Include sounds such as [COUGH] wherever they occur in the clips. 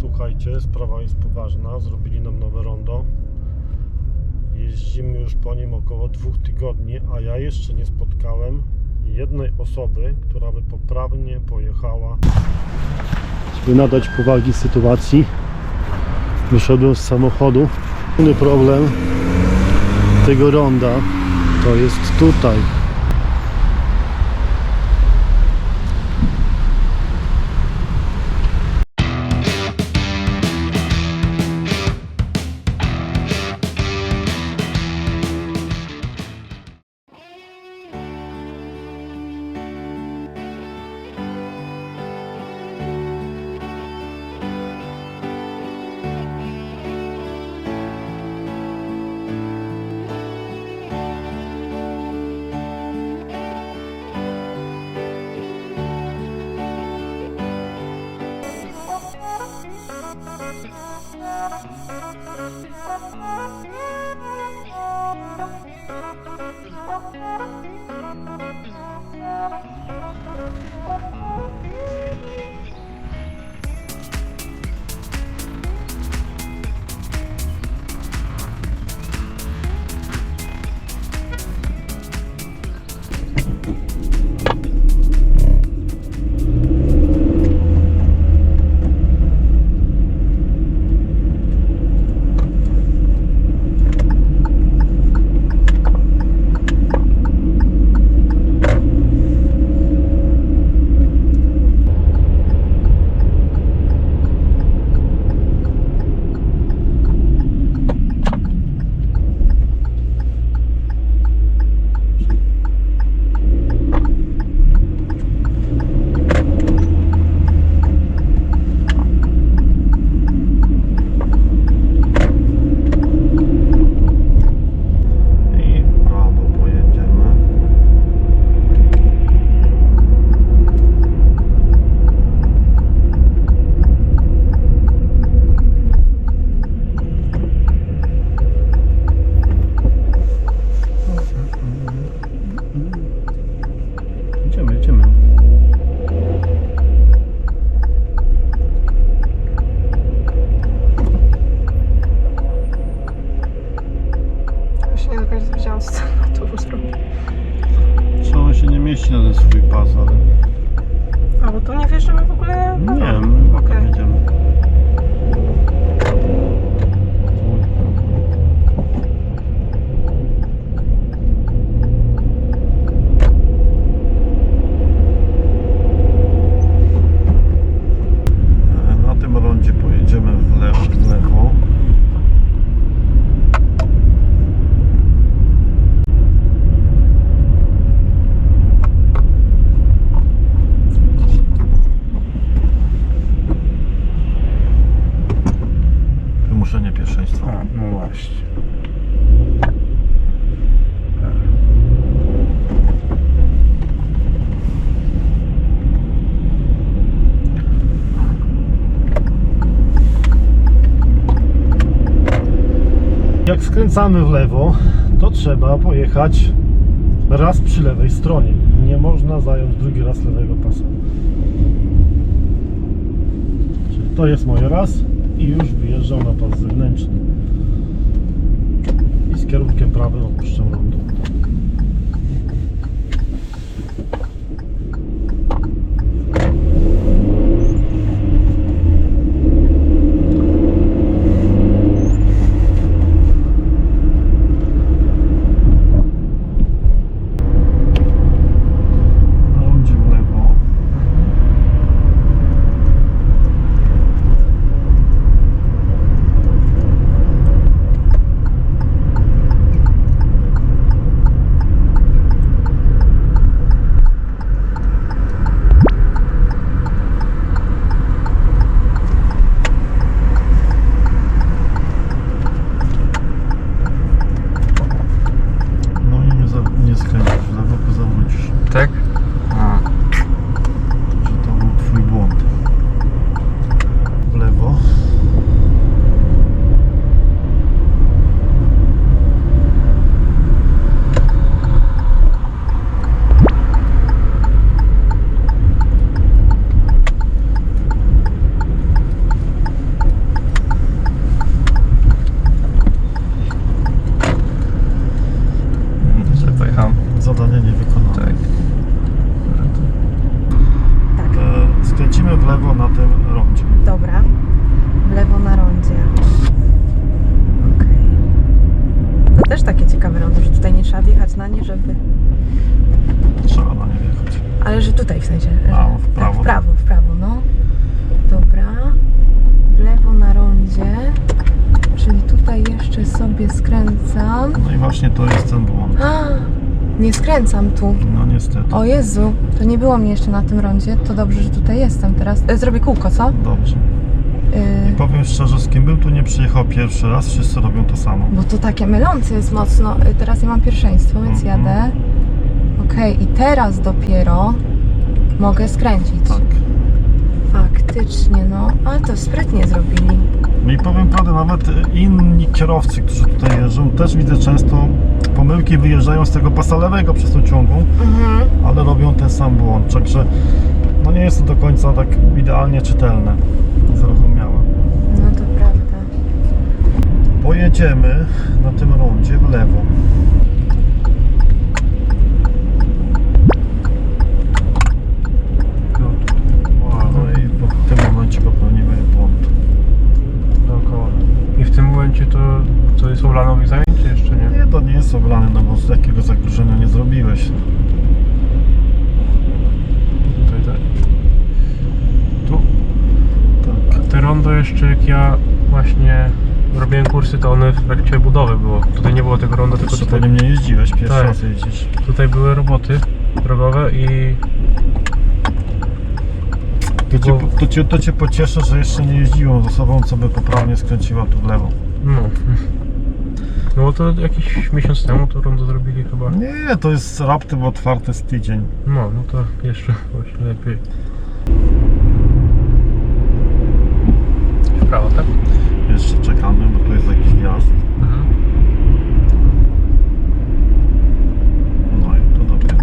Słuchajcie, sprawa jest poważna. Zrobili nam nowe rondo. Jeździmy już po nim około dwóch tygodni, a ja jeszcze nie spotkałem jednej osoby, która by poprawnie pojechała. By nadać powagi sytuacji, wyszedłem z samochodu. Główny problem tego ronda to jest tutaj. Ale A, bo tu nie wjeżdżamy w ogóle? nie Okej. okay. jedziemy. Na tym rondzie pojedziemy w lewo, w lewo. Wymuszenie pierwszeństwa. A, no właśnie. Jak skręcamy w lewo, to trzeba pojechać raz przy lewej stronie. Nie można zająć drugi raz lewego pasa. Czyli to jest moje raz i już wyjeżdżam na pas zewnętrzny. I z kierunkiem prawym opuszczam rondo. Nie żeby. Trzeba na nie wjechać. Ale że tutaj w sensie. A, że- w prawo. Tak, w prawo, w prawo, no. Dobra. W lewo na rondzie. Czyli tutaj jeszcze sobie skręcam. No i właśnie to jest ten błąd. A, nie skręcam tu. No niestety. O Jezu, to nie było mnie jeszcze na tym rondzie. To dobrze, że tutaj jestem teraz. E, Zrobię kółko, co? Dobrze. Yy, Powiem szczerze, z kim był tu nie przyjechał pierwszy raz, wszyscy robią to samo. bo to takie mylące jest mocno. Y, Teraz ja mam pierwszeństwo, więc Mhm. jadę. Okej, i teraz dopiero mogę skręcić. Tak. Faktycznie, no. Ale to sprytnie zrobili. No i powiem prawdę, nawet inni kierowcy, którzy tutaj jeżdżą, też widzę często pomyłki wyjeżdżają z tego pasa lewego przez tą ciągłą, Mhm. ale robią ten sam błąd. Także no nie jest to do końca tak idealnie czytelne, zrozumiałe. No to prawda. Pojedziemy na tym rondzie w lewo. No i w tym momencie popełniłem błąd. Dookoła. I w tym momencie to, to jest ulanowi zajęć, czy jeszcze nie? Nie, to nie jest obrane, no bo z jakiego zagrożenia nie zrobiłeś. Tutaj tak. Tu. Tak. Te rondo jeszcze jak ja robiłem kursy, to one w trakcie budowy było. Tutaj nie było tego ronda, tylko Jeszcze po tutaj, nim nie jeździłeś, pierwszy Tak. raz jeździsz. tutaj były roboty drogowe i To cię, Bo- to, cię, to cię pocieszę, że jeszcze nie jeździłem z osobą, co by poprawnie skręciła tu w lewo. no. No bo to jakiś miesiąc temu to rondo zrobili chyba. Nie, to jest raptem otwarte z tydzień. No, no to jeszcze [LAUGHS] właśnie lepiej. W prawo, tak? Jeszcze czekamy, bo tu jest jakiś wjazd. Mhm. No i to dobrze.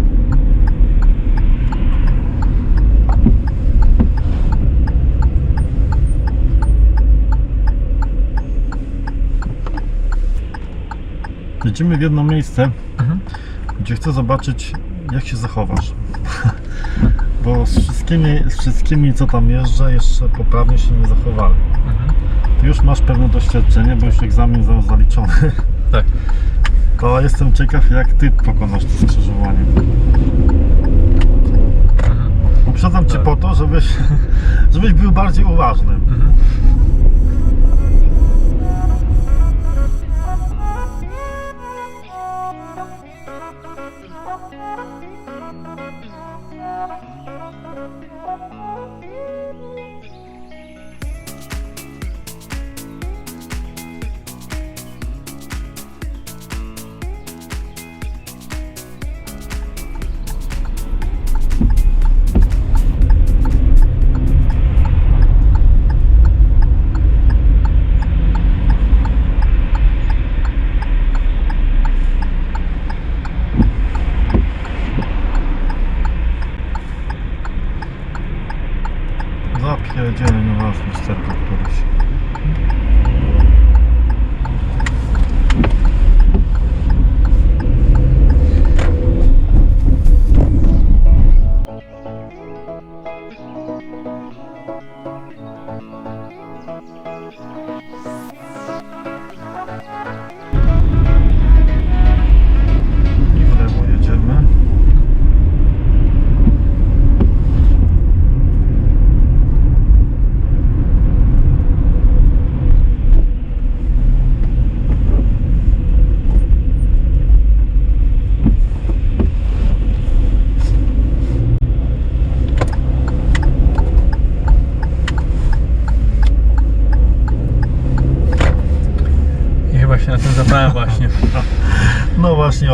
Jedziemy w jedno miejsce, Mhm. gdzie chcę zobaczyć, jak się zachowasz. [LAUGHS] Bo z wszystkimi, z wszystkimi, co tam jeżdżę, jeszcze poprawnie się nie zachowali. Mhm. Ty już masz pewne doświadczenie, bo już egzamin za- zaliczony. [LAUGHS] Tak. To jestem ciekaw, jak ty pokonasz to skrzyżowanie. Mhm. Uprzedzam cię Tak. po to, żebyś, [LAUGHS] żebyś był bardziej uważny. Mhm.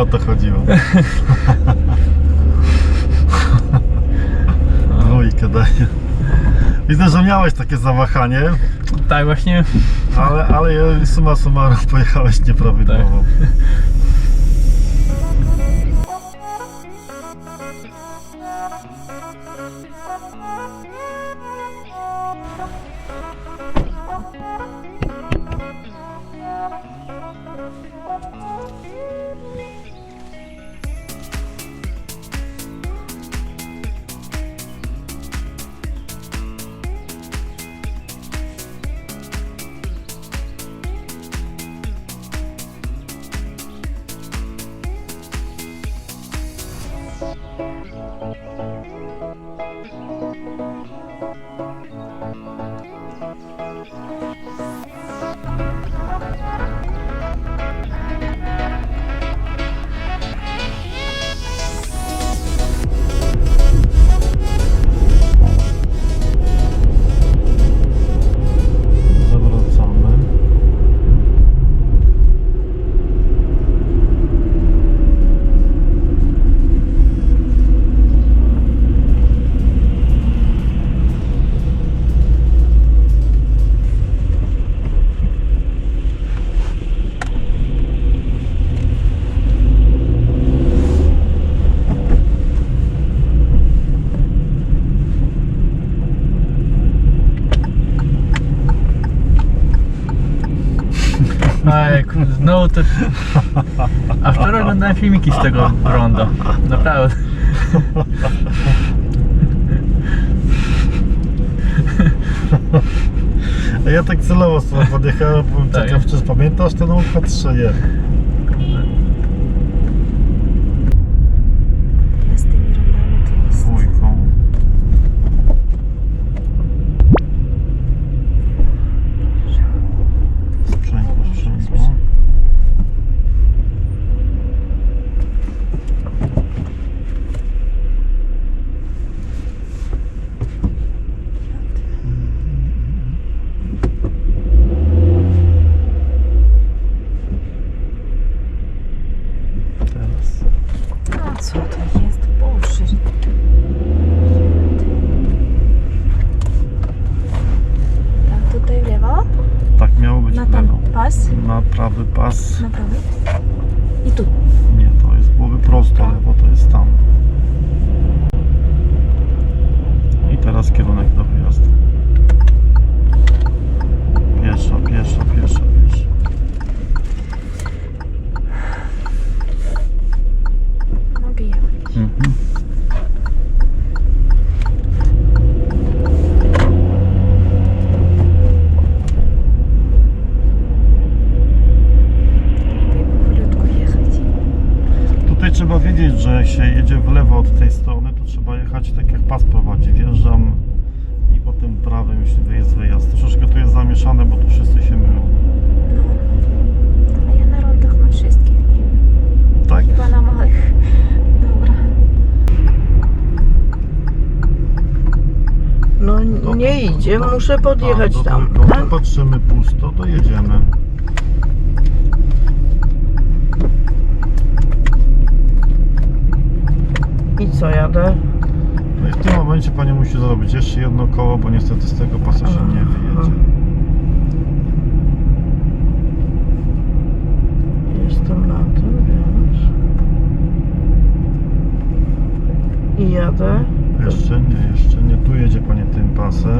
O to chodziło. [LAUGHS] Dwójkę daję. Widzę, że miałeś takie zawahanie, Tak właśnie. ale, ale suma summarum pojechałeś nieprawidłowo. Znowu to... A wczoraj oglądałem filmiki z tego ronda. Naprawdę. A ja tak celowo sobie podjechałem, powiem Tak. ja wczoraj pamiętasz ten układ szyję? Ja z tymi rondami to jest... Dwójką. Sprzęgło, sprzęgło. Teraz. A co to jest? Boże. Tak, tutaj w lewo, Tak miało być na w ten lewo. pas, Na prawy pas. na prawy i tu. Nie, to jest głowy prosto, lewo to jest tam. I teraz kierunek do wyjazdu. Pieszo, pieszo, pieszo, pieszo. Mogę jechać. Mhm. Lepiej powolutku jechać. Tutaj trzeba wiedzieć, że jak się jedzie w lewo od tej strony, to trzeba jechać tak jak pas prowadzi. Wjeżdżam i potem prawym, jeśli wyjazd, wyjazd. Troszeczkę tu jest zamieszane, bo tu wszyscy się mylą. No. A ja na rondach mam wszystkie. Tak? Chyba na małych. Dobra. No Do- muszę a, podjechać do tam. Trójkąta Tak? patrzymy pusto, to jedziemy. I co jadę? No i w tym momencie Pani musi zrobić jeszcze jedno koło, bo niestety z tego pasa się nie wyjedzie. Jestem na tym, więc... I jadę. Jeszcze nie, jeszcze nie. Tu jedzie Pani tym pasem.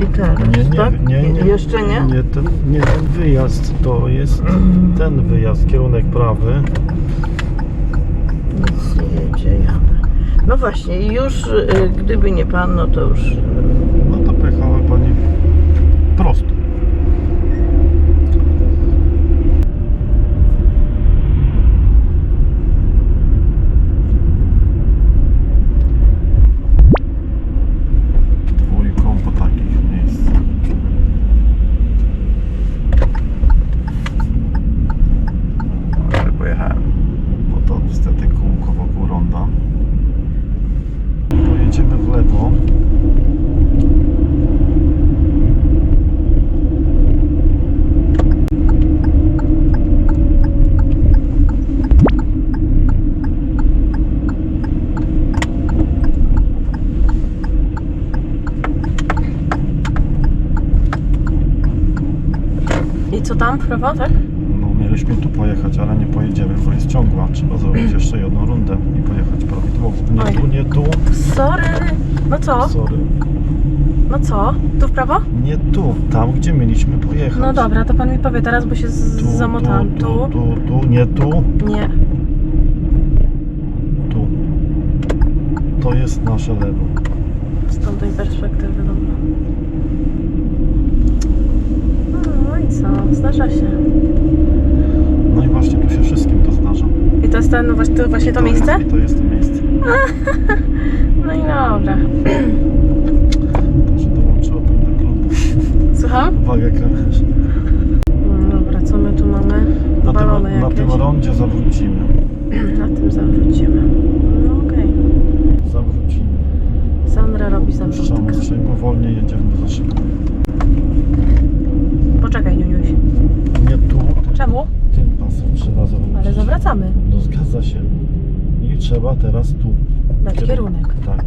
I teraz, Nie, nie, tak? nie, nie. Jeszcze nie? Nie ten, nie ten wyjazd, to jest [CLEARS THROAT] ten wyjazd, kierunek prawy. Nic nie jedzie, jadę. No właśnie, i już y, gdyby nie pan, no to już... y, No to pojechała Pani prosto. Dwójką po takich miejscach. Ale pojechałem. Bo to niestety kółko wokół ronda. Pojedziemy w lewo. Tak? No mieliśmy tu pojechać, ale nie pojedziemy, bo jest ciągła. Trzeba zrobić jeszcze jedną rundę i pojechać prawidłowo. Nie Oj. tu, nie tu. Sorry. No co? Sorry. No co? Tu w prawo? Nie tu, tam gdzie mieliśmy pojechać. No dobra, to pan mi powie teraz, bo się z- Tu, zamotałam. tu, tu, tu, tu, nie tu, Nie. tu. To jest nasze lewo. Z tamtej perspektywy, dobra. No co? Zdarza się. No i właśnie tu się wszystkim to zdarza. I to jest ten, właśnie to, właśnie to To miejsce? Jest, to jest to miejsce. [LAUGHS] No i dobra. Może dołączyła pani do klubu. Aha. Uwaga, kręcisz. No Dobra, co my tu mamy? Na Balony tym, na jakieś. tym rondzie zawrócimy. [CLEARS THROAT] Na tym zawrócimy. No okej. Zawrócimy. Sandra robi zawrotkę. sprzęgło wolniej jedziemy za szybko. Poczekaj, Niuniuś. Nie tu, Czemu? tym pasem trzeba zawrócić. Ale zawracamy. No zgadza się. I trzeba teraz tu. Dać kierunek. Tak.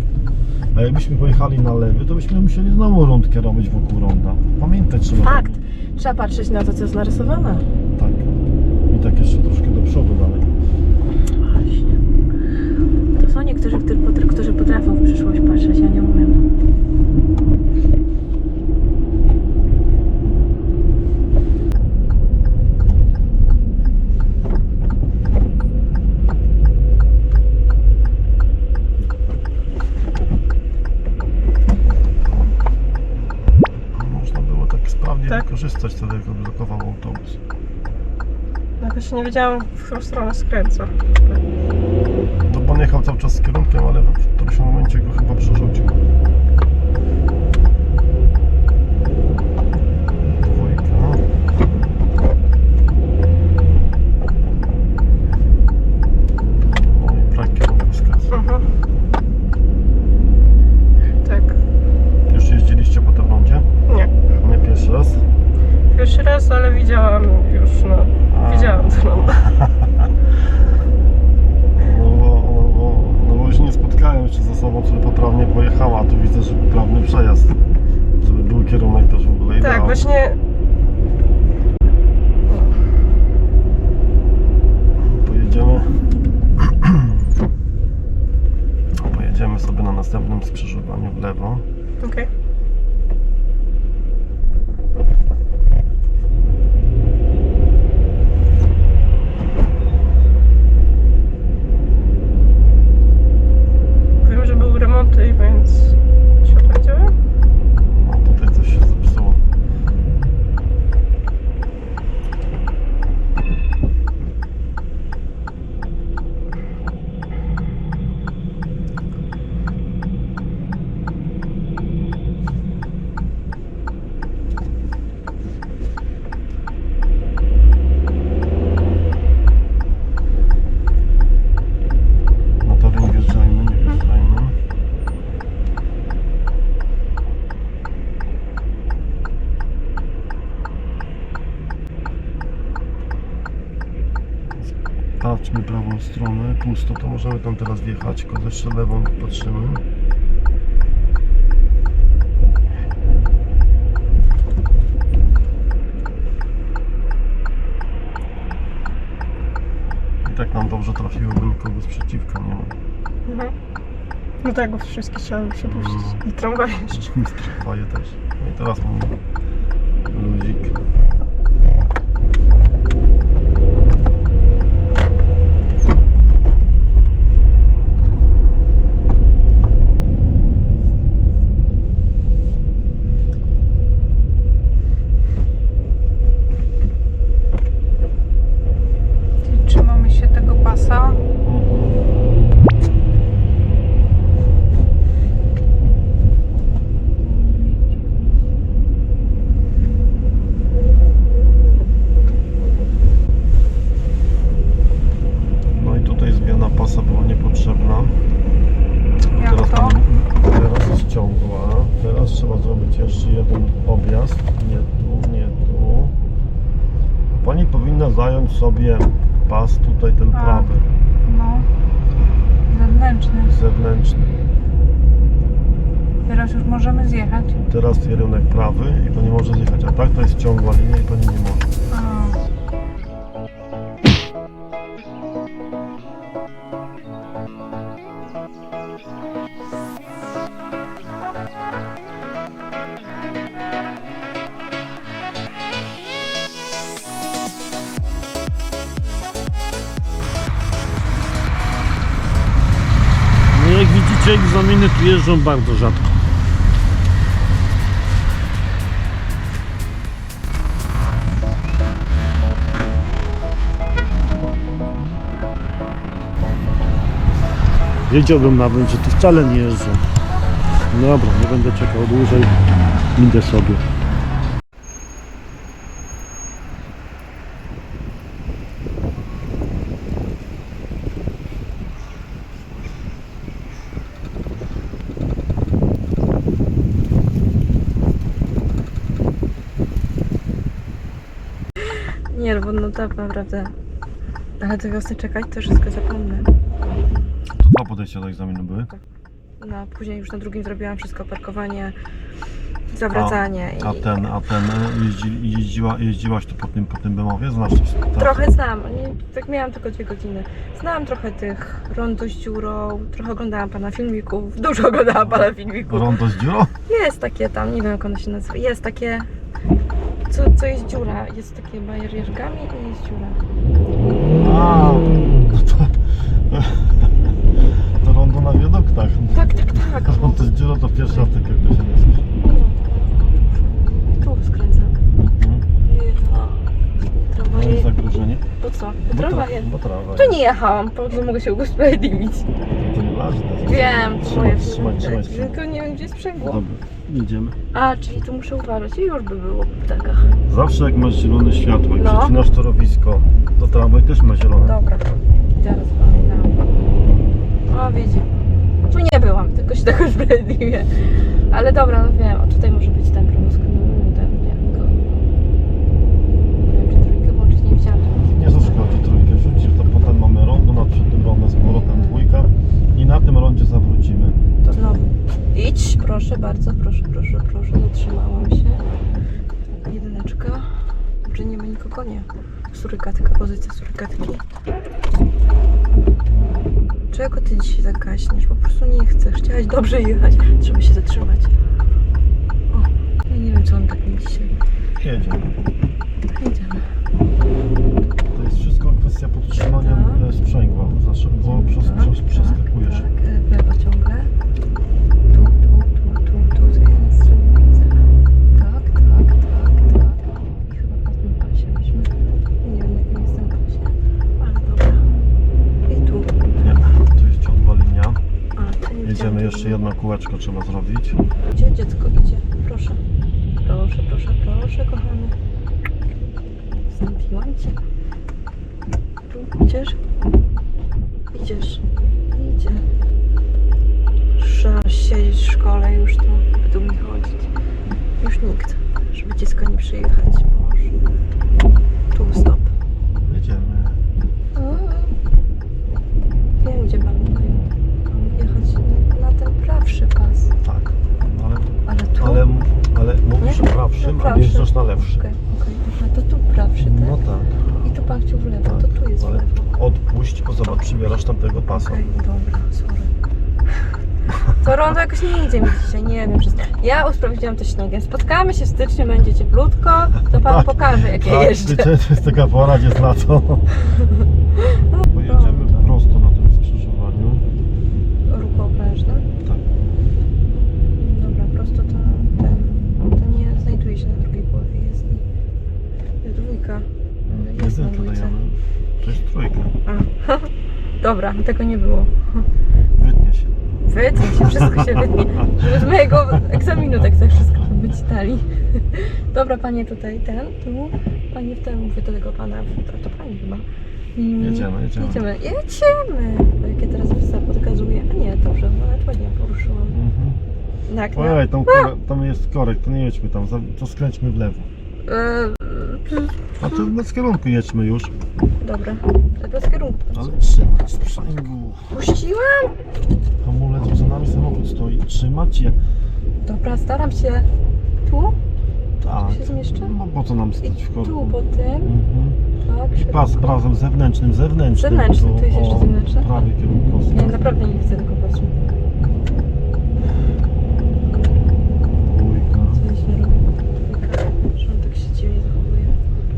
A jakbyśmy pojechali na lewy, to byśmy musieli znowu rundkę robić wokół ronda. Pamiętać trzeba. Fakt. Trzeba patrzeć na to, co jest narysowane. Tak. I tak jeszcze troszkę do przodu dalej. Właśnie. To są niektórzy, którzy, potr- którzy potrafią w przyszłość patrzeć, ja nie umiem. Można było tak sprawnie Tak. wykorzystać wtedy, jak odblokował autobus. Jakoś nie wiedziałam, w którą stronę skręca. To pan jechał cały czas z kierunkiem, ale w którymś momencie go chyba przerzucił. Dwójka. No i brak kierunkowskazu. Mhm. Tak. Już jeździliście po tym rondzie? Nie. Nie pierwszy raz? Pierwszy raz, ale widziałam już, no. Widziałam to, no. No bo, no, bo, no bo już nie spotkałem jeszcze z osobą, która poprawnie pojechała, a tu widzę, że poprawny przejazd. Żeby był kierunek też w ogóle Tak, idealny. właśnie Pojedziemy. Pojedziemy sobie na następnym skrzyżowaniu w lewo. Okej. Wiem, że były remonty, więc światło nie działa? No tutaj coś się zepsuło. No to nie wjeżdżajmy, nie wjeżdżajmy. Patrzmy prawą stronę, pusto, to możemy tam teraz wjechać, tylko jeszcze lewą patrzymy. I tak nam dobrze trafiło, bo nikogo sprzeciwka nie ma. Mhm. No tak, bo wszystkie chciałem przepuścić. I tramwaj jeszcze. Tramwaje też. No i teraz mamy luzik. Trzymamy się tego pasa. No i tutaj zmiana pasa była niepotrzebna. Jak Teraz, to? pani, teraz jest ciągła. Teraz trzeba zrobić jeszcze jeden objazd. Nie tu, nie tu. Pani powinna zająć sobie pas tutaj ten A. prawy, No. Zewnętrzny. Teraz już możemy zjechać. Teraz kierunek prawy i pani może zjechać. A tak to jest ciągła linia i pani nie może. A. jeżdżą bardzo rzadko. Wiedziałbym nawet, że tu wcale nie jeżdżą. Dobra, nie będę czekał dłużej. Idę sobie. Nie, no bo no tak naprawdę. Ale tego chcę czekać, to wszystko zapomnę. To dwa podejścia do egzaminu były. No, później już na drugim zrobiłam wszystko, parkowanie, zawracanie A i... ten, a ten e, jeździ, jeździła, jeździłaś tu po tym, po tym Bemowie? Znasz to? tak? Trochę znam, nie, tak miałam tylko dwie godziny. Znałam trochę tych rondo z dziurą, trochę oglądałam pana filmików, dużo oglądałam pana filmików. Rondo z dziurą? Jest takie tam, nie wiem jak one się nazywa, jest takie, co, co jest dziura, jest takie barierkami i jest dziura. A, to, to rondo na wiaduktach. Tak, tak, tak. Rondo z dziurą to pierwszy raz tak jak to się nazywa. Tu skręcam. Jecha. To jest zagrożenie? Po co? Bo tra- Tramwaje. Bo trawa. Tu nie jechałam, po co mogę się usprawiedliwić. To nieważne. Wiem, to Trzymaj, moje trzymaj, trzymaj sprzęgło. Tylko nie wiem, gdzie jest sprzęgło. Dobra, jedziemy. A, czyli tu muszę uważać. I już by było w ptakach. Zawsze jak masz zielone światło i No. przecinasz torowisko, to tramwaj też ma zielone. Dobra, teraz pamiętam. O, widzi. Tu nie byłam, tylko się tak [LAUGHS] usprawiedliwię. Ale dobra, no wiem. O, tutaj może być ten promosk. No, ten, nie. Go. Nie wiem, czy trójkę włączyć, nie widziałam. Nie zaszkodzi trójkę rzucić, to potem mamy rondo, nad przed tym rondem z powrotem dwójka i na tym rondzie zawrócimy. To znowu. Idź, proszę bardzo, proszę, proszę, proszę. Zatrzymałam się. Jedyneczka. Czy nie ma nikogo? Nie. Surykatka, pozycja surykatki. Czego ty dzisiaj zagaśniesz? Po prostu nie chcesz. Chciałaś dobrze jechać. Trzeba się zatrzymać. O, ja nie wiem, co on tak mi dzisiaj. Jedziemy. Jedziemy. To jest wszystko kwestia podtrzymania Tak. e, sprzęgła, bo przez, Tak, przez, przeskakujesz. Tak, tak, w lewo ciągle. Tu, tu, tu, tu, tu, tu jest strzelnica. Tak, tak, tak, tak. I chyba po tym pasie weźmy. Nie wiem, jakim jestem pasie. Ale dobra. I tu. Nie, tu jest ciągła linia. A, to nie Jedziemy widziałam jeszcze jedno kółeczko trzeba zrobić. Gdzie dziecko idzie? Proszę. Proszę, proszę, proszę, kochany. Znębiłam cię. Tu idziesz? Idziesz. Idzie. Trzeba siedzieć w szkole już tu, tu mi chodzić. Już nikt, żeby dziecko nie przyjechać. Boże. Tu stop. Jedziemy. Wiem, gdzie pan mówił. Mam jechać na ten prawszy pas. Tak. Ale, Ale tu? ale, ale mówisz Nie? o prawszym, No, a prawszy. wjeżdżasz na lewszy. Okej, okej, dobra, to tu prawszy, tak? No tak. I tu pan chciał w lewo, tak. to tu jest w ale lewo. odpuść, bo zobacz, przybierasz tamtego pasa. Okej, dobra, sorry. To rondo jakoś nie idzie mi dzisiaj, nie wiem. Przez... Ja usprawiedliwiam to śniegiem. Spotkamy się w styczniu, będzie cieplutko, to pan Tak, pokaże, jak ja Tak, jeżdżę. to jest taka pora, gdzie na to. [LAUGHS] Pojedziemy Dobra. prosto na tym skrzyżowaniu. Ruch obrężny. Tak. Dobra, prosto to ten. To nie znajduje się na drugiej połowie jezdni. Jest dwójka. Jest na Jedynkę dwójce. dajemy. To jest trójka. A. Dobra, tego nie było. Wytnie się. Wytnie się, wszystko się wytnie. Żeby z mojego egzaminu tak tak wszystko wyczytali. Dobra, panie tutaj, ten, tu. Panie w ten, mówię do tego pana, to, to pani chyba. Mm, Jedziemy, jedziemy. Jedziemy, jedziemy. Bo jak ja teraz wysoko podgazuję, a nie, dobrze, nawet ładnie poruszyłam. Mhm. Tak, no. Ojej, tam, korek, tam jest korek, to nie jedźmy tam, za- to skręćmy w lewo. E, A to bez kierunku jedźmy już. dobra, bez kierunku. Ale trzymać sprzęgło. Puściłam? Hamulec, za nami samochód stoi. Trzymać je. Dobra, staram się. Tu? Tak. Tu się zmieszczę? No po co nam stać w korku? tu po tym. Mhm. Tak, I pas szeroko. razem zewnętrznym, zewnętrznym. Zewnętrzny, tu jest jeszcze zewnętrzny? Prawie kierunkowski. Nie, naprawdę nie chcę tego pasu. Dwójka. Co ja źle robię? Że on tak się dziwnie zachowuje.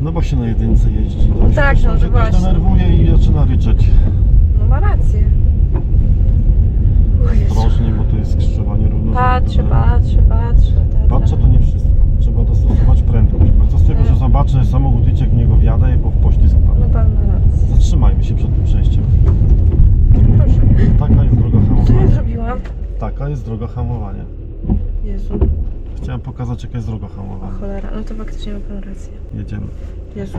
No bo się na jedynce jeździ. No tak, no, ktoś właśnie. denerwuje i zaczyna ryczeć. No ma rację. O Jezu. Ostrożnie, bo to jest skrzyżowanie równo. Patrzę, patrzę, patrzę. Dobra. Patrzę to nie wszystko. Trzeba dostosować prędkość. Bo co z tego, że Tak. zobaczę samochód jak w niego wjadę, bo w poślizg No pan ma rację. Zatrzymajmy się przed tym przejściem. Proszę. Taka jest droga Co ja hamowania. zrobiłam? Taka jest droga hamowania. Jezu. Chciałem pokazać jaka jest droga O cholera, no to faktycznie ma pan rację. Jedziemy. Jezu.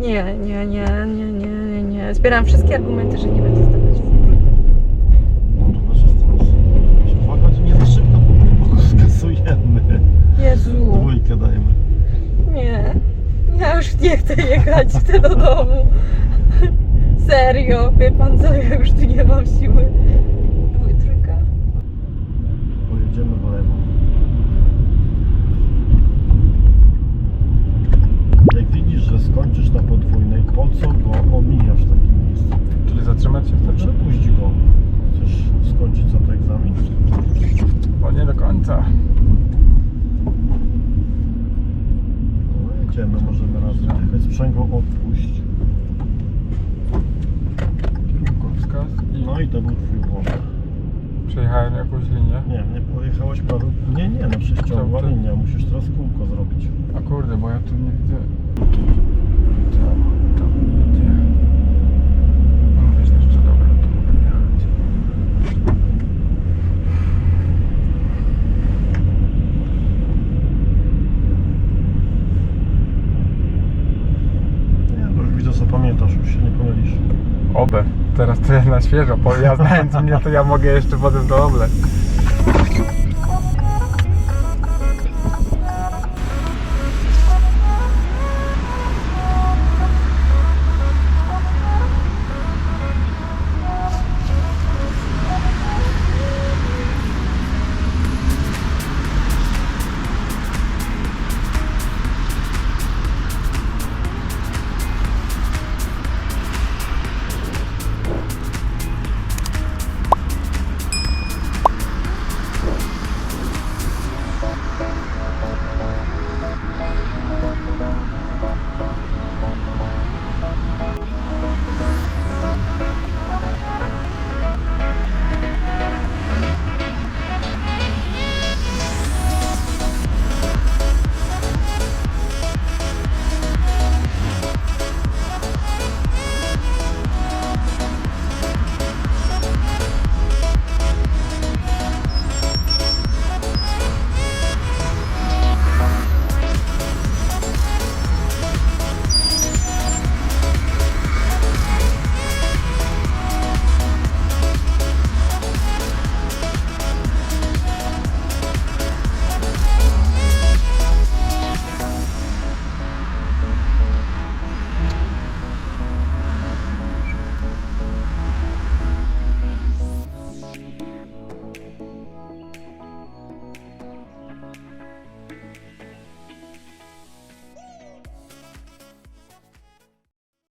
Nie, nie, nie, nie, nie, nie, nie. Zbieram wszystkie argumenty, że nie będę zdawać. Może nasz jest teraz. Uwaga, że nie za szybko, bo- skasujemy. Jezu. Dwójkę dajemy. Nie. Ja już nie chcę jechać, chcę do domu. Serio, wie pan co, ja już tu nie mam siły. pamiętasz, już się nie pomylisz. Obe. Teraz tyle na świeżo, bo ja znając mnie, to ja mogę jeszcze potem to omleć.